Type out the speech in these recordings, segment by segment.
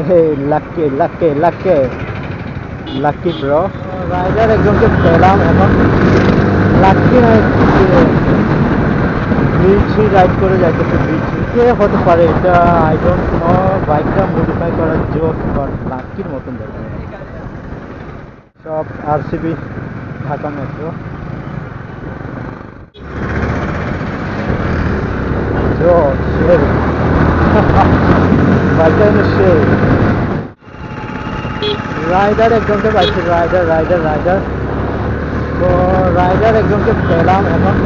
Hey, lucky, lucky, lucky. Lucky bro. Rider একজনকে পেলাম এখন। লাকি নয় ব্রিজ রাইড করে যাইতেছে ব্রিজ কে হতে পারে এটা? আই ডোন্ট নো বাইকটা মডিফাই করার জোর বাট লাকির মতন দেখে সব আরসিবি ঢাকা মেট্রো জোর বাইকটা সেই রাইডার একজনকে পাইছি রাইডার রাইডার রাইডার তো রাইডার একজনকে পেলাম এখন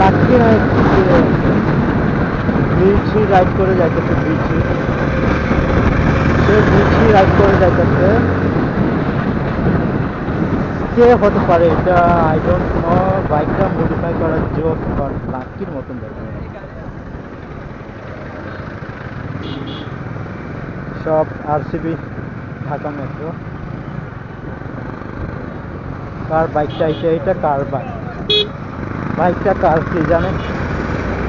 লাকি নয় ব্রিজ রাইড করে যাইতেছে ব্রিজ সে ব্রিজ রাইড করে যাইতেছে কে হতে পারে এটা আই ডোন্ট নো বাইকটা মডিফাই করার জোর লাকির মতন দেখে সব আরসিবি ঢাকা মেট্রো। কার বাইকটা এটা এটা কার বাইক বাইকটা কার কি জানে?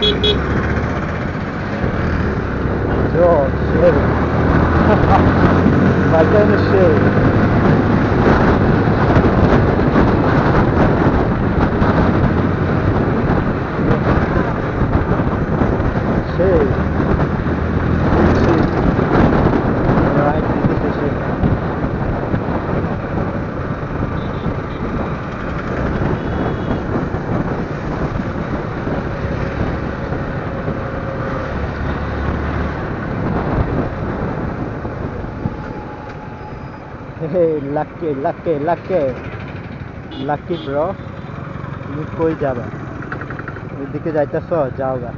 বাইকটা সেই সেই রাইট দিতেছে সে Hey, lucky, lucky, lucky. Lucky bro. তুমি কই যাবা ওইদিকে যাইতেছ যাওগা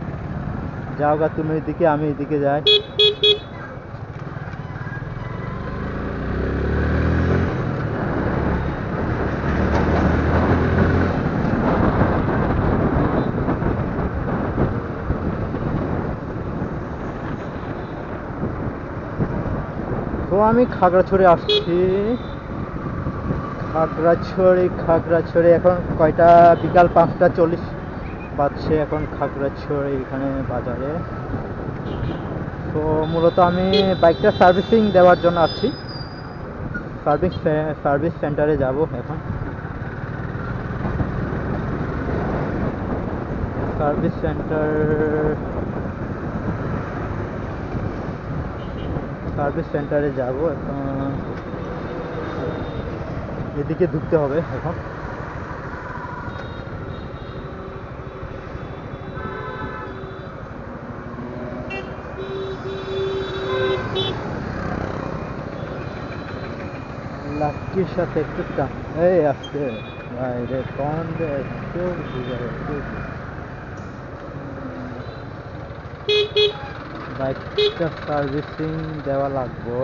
যাওগা তুমি ওইদিকে আমি এদিকে যাই তো আমি খাগড়াছড়ি আসছি। খাগড়াছড়ি খাগড়াছড়ি, এখন কয়টা? বিকাল পাঁচটা চল্লিশ বাজছে এখন খাগড়াছড়ি এখানে বাজারে। তো মূলত আমি বাইকটা সার্ভিসিং দেওয়ার জন্য আসছি। সার্ভিস সার্ভিস সেন্টারে যাব এখন। সার্ভিস সেন্টার সার্ভিস সেন্টারে যাব এদিকে ঢুকতে হবে এখন। লাকির সাথে একটু এই আসছে। ভাই রে, কন কেউ বুঝে বাইকটা সার্ভিসিং দেওয়া লাগবো।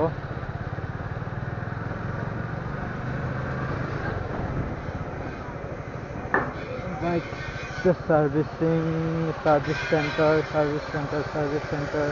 বাইকটা servicing service centre service centre service centre.